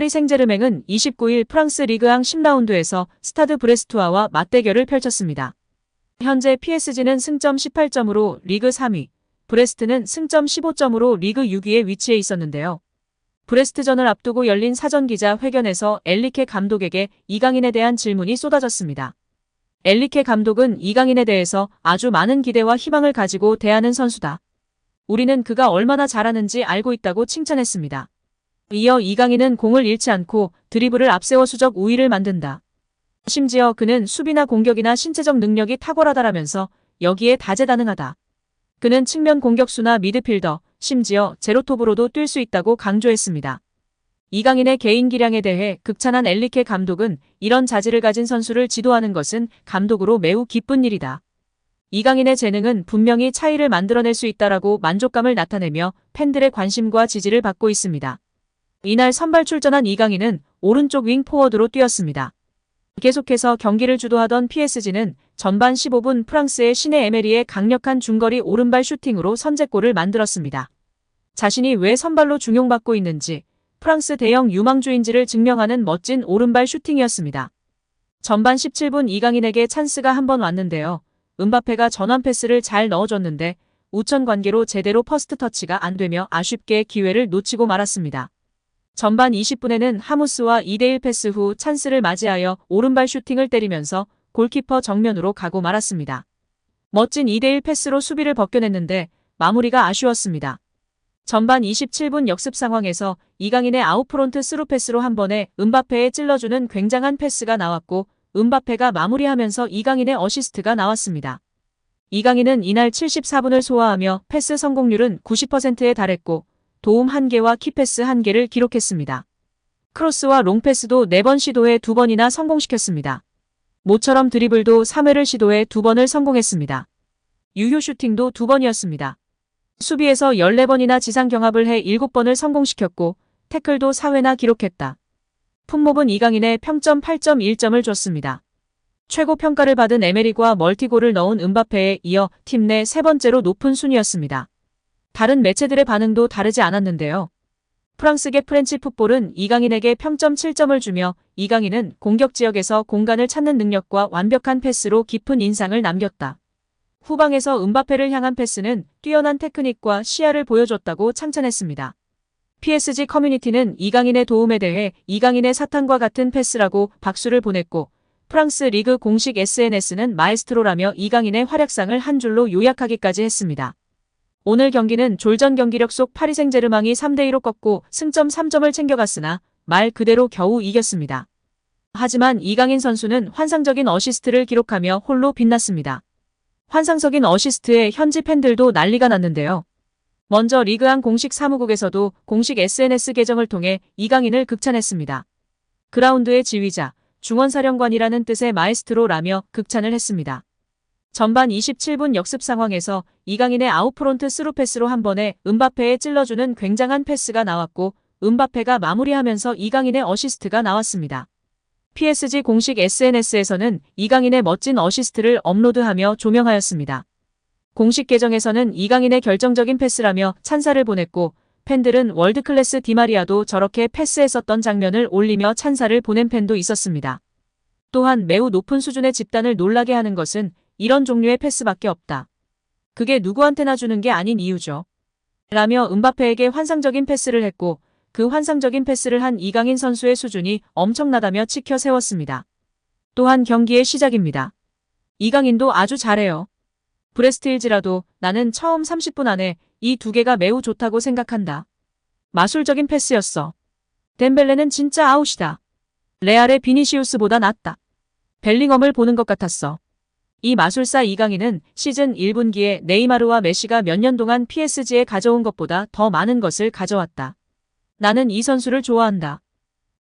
파리 생제르맹은 29일 프랑스 리그앙 10라운드에서 스타드 브레스투아와 맞대결을 펼쳤습니다. 현재 PSG는 승점 18점으로 리그 3위, 브레스트는 승점 15점으로 리그 6위에 위치해 있었는데요. 브레스트전을 앞두고 열린 사전 기자 회견에서 엘리케 감독에게 이강인에 대한 질문이 쏟아졌습니다. 엘리케 감독은 이강인에 대해서 아주 많은 기대와 희망을 가지고 대하는 선수다. 우리는 그가 얼마나 잘하는지 알고 있다고 칭찬했습니다. 이어 이강인은 공을 잃지 않고 드리블을 앞세워 수적 우위를 만든다. 심지어 그는 수비나 공격이나 신체적 능력이 탁월하다라면서 여기에 다재다능하다. 그는 측면 공격수나 미드필더, 심지어 제로톱으로도 뛸 수 있다고 강조했습니다. 이강인의 개인 기량에 대해 극찬한 엘리케 감독은 이런 자질을 가진 선수를 지도하는 것은 감독으로 매우 기쁜 일이다. 이강인의 재능은 분명히 차이를 만들어낼 수 있다라고 만족감을 나타내며 팬들의 관심과 지지를 받고 있습니다. 이날 선발 출전한 이강인은 오른쪽 윙 포워드로 뛰었습니다. 계속해서 경기를 주도하던 PSG는 전반 15분 프랑스의 신의 에메리의 강력한 중거리 오른발 슈팅으로 선제골을 만들었습니다. 자신이 왜 선발로 중용받고 있는지 프랑스 대형 유망주인지를 증명하는 멋진 오른발 슈팅이었습니다. 전반 17분 이강인에게 찬스가 한 번 왔는데요. 은바페가 전환 패스를 잘 넣어줬는데 우천 관계로 제대로 퍼스트 터치가 안 되며 아쉽게 기회를 놓치고 말았습니다. 전반 20분에는 하무스와 2대1 패스 후 찬스를 맞이하여 오른발 슈팅을 때리면서 골키퍼 정면으로 가고 말았습니다. 멋진 2대1 패스로 수비를 벗겨냈는데 마무리가 아쉬웠습니다. 전반 27분 역습 상황에서 이강인의 아웃프론트 스루 패스로 한 번에 은바페에 찔러주는 굉장한 패스가 나왔고 은바페가 마무리하면서 이강인의 어시스트가 나왔습니다. 이강인은 이날 74분을 소화하며 패스 성공률은 90%에 달했고 도움 1개와 키패스 1개를 기록했습니다. 크로스와 롱패스도 4번 시도해 2번이나 성공시켰습니다. 모처럼 드리블도 3회를 시도해 2번을 성공했습니다. 유효 슈팅도 2번이었습니다. 수비에서 14번이나 지상 경합을 해 7번을 성공시켰고 태클도 4회나 기록했다. 품목은 이강인의 평점 8.1점을 줬습니다. 최고 평가를 받은 에메리과 멀티골을 넣은 은바페에 이어 팀 내 세 번째로 높은 순위였습니다. 다른 매체들의 반응도 다르지 않았는데요. 프랑스계 프렌치 풋볼은 이강인에게 평점 7점을 주며 이강인은 공격 지역에서 공간을 찾는 능력과 완벽한 패스로 깊은 인상을 남겼다. 후방에서 은바페를 향한 패스는 뛰어난 테크닉과 시야를 보여줬다고 칭찬했습니다. PSG 커뮤니티는 이강인의 도움에 대해 이강인의 사탄과 같은 패스라고 박수를 보냈고 프랑스 리그 공식 SNS는 마에스트로라며 이강인의 활약상을 한 줄로 요약하기까지 했습니다. 오늘 경기는 졸전 경기력 속 파리 생제르망이 3대2로 꺾고 승점 3점을 챙겨갔으나 말 그대로 겨우 이겼습니다. 하지만 이강인 선수는 환상적인 어시스트를 기록하며 홀로 빛났습니다. 환상적인 어시스트에 현지 팬들도 난리가 났는데요. 먼저 리그안 공식 사무국에서도 공식 SNS 계정을 통해 이강인을 극찬했습니다. 그라운드의 지휘자, 중원사령관이라는 뜻의 마에스트로라며 극찬을 했습니다. 전반 27분 역습 상황에서 이강인의 아웃프론트 스루 패스로 한 번에 은바페에 찔러주는 굉장한 패스가 나왔고 은바페가 마무리하면서 이강인의 어시스트가 나왔습니다. PSG 공식 SNS에서는 이강인의 멋진 어시스트를 업로드하며 조명하였습니다. 공식 계정에서는 이강인의 결정적인 패스라며 찬사를 보냈고 팬들은 월드클래스 디마리아도 저렇게 패스했었던 장면을 올리며 찬사를 보낸 팬도 있었습니다. 또한 매우 높은 수준의 집단을 놀라게 하는 것은 이런 종류의 패스밖에 없다. 그게 누구한테나 주는 게 아닌 이유죠. 라며 은바페에게 환상적인 패스를 했고 그 환상적인 패스를 한 이강인 선수의 수준이 엄청나다며 치켜 세웠습니다. 또한 경기의 시작입니다. 이강인도 아주 잘해요. 브레스트일지라도 나는 처음 30분 안에 이 두 개가 매우 좋다고 생각한다. 마술적인 패스였어. 덴벨레는 진짜 아웃이다. 레알의 비니시우스보다 낫다. 벨링엄을 보는 것 같았어. 이 마술사 이강인은 시즌 1분기에 네이마르와 메시가 몇 년 동안 PSG에 가져온 것보다 더 많은 것을 가져왔다. 나는 이 선수를 좋아한다.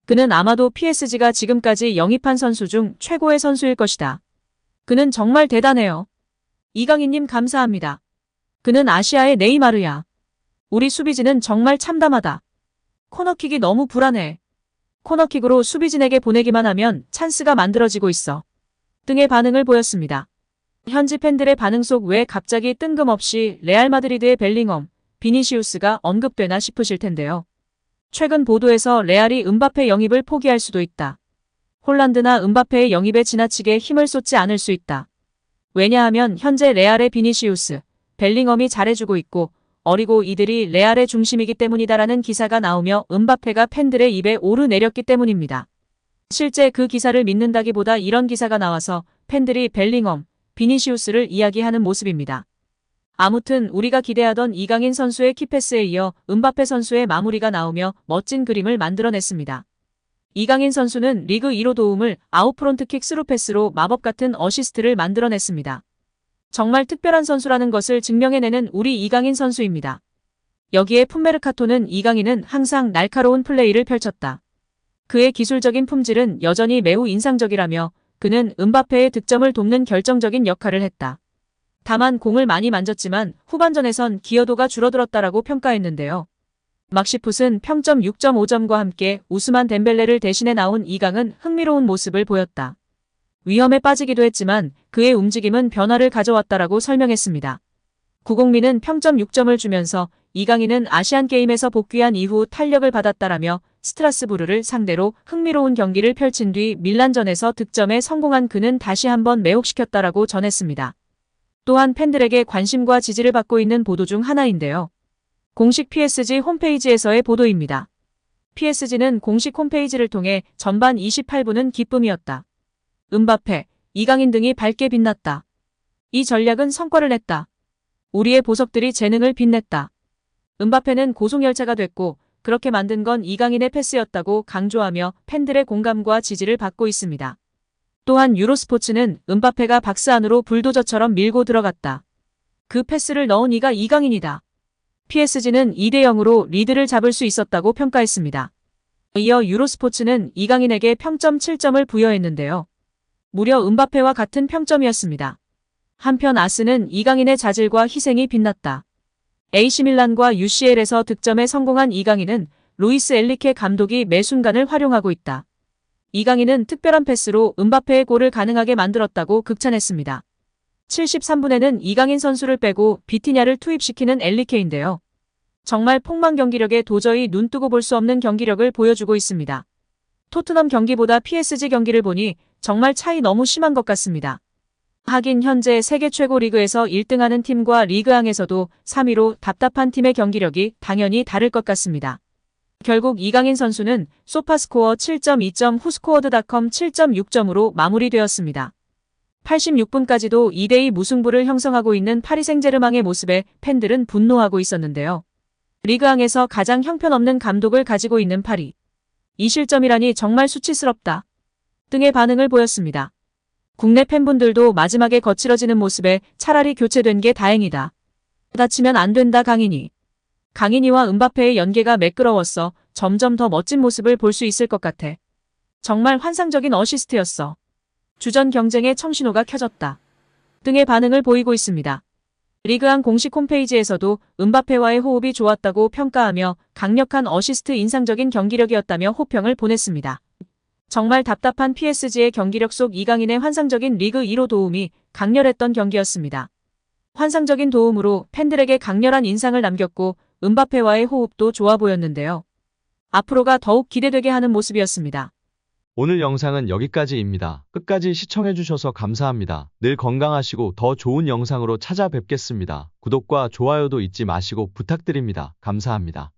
그는 아마도 PSG가 지금까지 영입한 선수 중 최고의 선수일 것이다. 그는 정말 대단해요. 이강인님 감사합니다. 그는 아시아의 네이마르야. 우리 수비진은 정말 참담하다. 코너킥이 너무 불안해. 코너킥으로 수비진에게 보내기만 하면 찬스가 만들어지고 있어. 등의 반응을 보였습니다. 현지 팬들의 반응 속 왜 갑자기 뜬금없이 레알 마드리드의 벨링엄, 비니시우스가 언급되나 싶으실 텐데요. 최근 보도에서 레알이 은바페 영입을 포기할 수도 있다. 홀란드나 은바페의 영입에 지나치게 힘을 쏟지 않을 수 있다. 왜냐하면 현재 레알의 비니시우스, 벨링엄이 잘해주고 있고 어리고 이들이 레알의 중심이기 때문이다라는 기사가 나오며 은바페가 팬들의 입에 오르내렸기 때문입니다. 실제 그 기사를 믿는다기보다 이런 기사가 나와서 팬들이 벨링엄, 비니시우스를 이야기하는 모습입니다. 아무튼 우리가 기대하던 이강인 선수의 키패스에 이어 은바페 선수의 마무리가 나오며 멋진 그림을 만들어냈습니다. 이강인 선수는 리그 1호 도움을 아웃프론트킥 스루패스로 마법 같은 어시스트를 만들어냈습니다. 정말 특별한 선수라는 것을 증명해내는 우리 이강인 선수입니다. 여기에 풋메르카토는 이강인은 항상 날카로운 플레이를 펼쳤다. 그의 기술적인 품질은 여전히 매우 인상적이라며 그는 은바페의 득점을 돕는 결정적인 역할을 했다. 다만 공을 많이 만졌지만 후반전에선 기여도가 줄어들었다라고 평가했는데요. 막시풋은 평점 6.5점과 함께 우스만 덴벨레를 대신해 나온 이강은 흥미로운 모습을 보였다. 위험에 빠지기도 했지만 그의 움직임은 변화를 가져왔다라고 설명했습니다. 구공민은 평점 6점을 주면서 이강인은 아시안게임에서 복귀한 이후 탄력을 받았다라며 스트라스부르를 상대로 흥미로운 경기를 펼친 뒤 밀란전에서 득점에 성공한 그는 다시 한번 매혹시켰다라고 전했습니다. 또한 팬들에게 관심과 지지를 받고 있는 보도 중 하나인데요. 공식 PSG 홈페이지에서의 보도입니다. PSG는 공식 홈페이지를 통해 전반 28분은 기쁨이었다. 은바페, 이강인 등이 밝게 빛났다. 이 전략은 성과를 냈다. 우리의 보석들이 재능을 빛냈다. 은바페는 고속열차가 됐고 그렇게 만든 건 이강인의 패스였다고 강조하며 팬들의 공감과 지지를 받고 있습니다. 또한 유로스포츠는 은바페가 박스 안으로 불도저처럼 밀고 들어갔다. 그 패스를 넣은 이가 이강인이다. PSG는 2대 0으로 리드를 잡을 수 있었다고 평가했습니다. 이어 유로스포츠는 이강인에게 평점 7점을 부여했는데요. 무려 은바페와 같은 평점이었습니다. 한편 아스는 이강인의 자질과 희생이 빛났다. AC밀란과 UCL에서 득점에 성공한 이강인은 루이스 엘리케 감독이 매 순간을 활용하고 있다. 이강인은 특별한 패스로 은바페의 골을 가능하게 만들었다고 극찬했습니다. 73분에는 이강인 선수를 빼고 비티냐를 투입시키는 엘리케인데요. 정말 폭망 경기력에 도저히 눈뜨고 볼 수 없는 경기력을 보여주고 있습니다. 토트넘 경기보다 PSG 경기를 보니 정말 차이 너무 심한 것 같습니다. 하긴 현재 세계 최고 리그에서 1등하는 팀과 리그왕에서도 3위로 답답한 팀의 경기력이 당연히 다를 것 같습니다. 결국 이강인 선수는 소파스코어 7.2점 후스코어드닷컴 7.6점으로 마무리되었습니다. 86분까지도 2대2 무승부를 형성하고 있는 파리 생제르망의 모습에 팬들은 분노하고 있었는데요. 리그왕에서 가장 형편없는 감독을 가지고 있는 파리. 이 실점이라니 정말 수치스럽다. 등의 반응을 보였습니다. 국내 팬분들도 마지막에 거칠어지는 모습에 차라리 교체된 게 다행이다. 다치면 안 된다 강인이. 강인이와 은바페의 연계가 매끄러웠어 점점 더 멋진 모습을 볼 수 있을 것 같아. 정말 환상적인 어시스트였어. 주전 경쟁에 청신호가 켜졌다. 등의 반응을 보이고 있습니다. 리그안 공식 홈페이지에서도 은바페와의 호흡이 좋았다고 평가하며 강력한 어시스트 인상적인 경기력이었다며 호평을 보냈습니다. 정말 답답한 PSG의 경기력 속 이강인의 환상적인 리그 1호 도움이 강렬했던 경기였습니다. 환상적인 도움으로 팬들에게 강렬한 인상을 남겼고 은바페와의 호흡도 좋아 보였는데요. 앞으로가 더욱 기대되게 하는 모습이었습니다. 오늘 영상은 여기까지입니다. 끝까지 시청해주셔서 감사합니다. 늘 건강하시고 더 좋은 영상으로 찾아뵙겠습니다. 구독과 좋아요도 잊지 마시고 부탁드립니다. 감사합니다.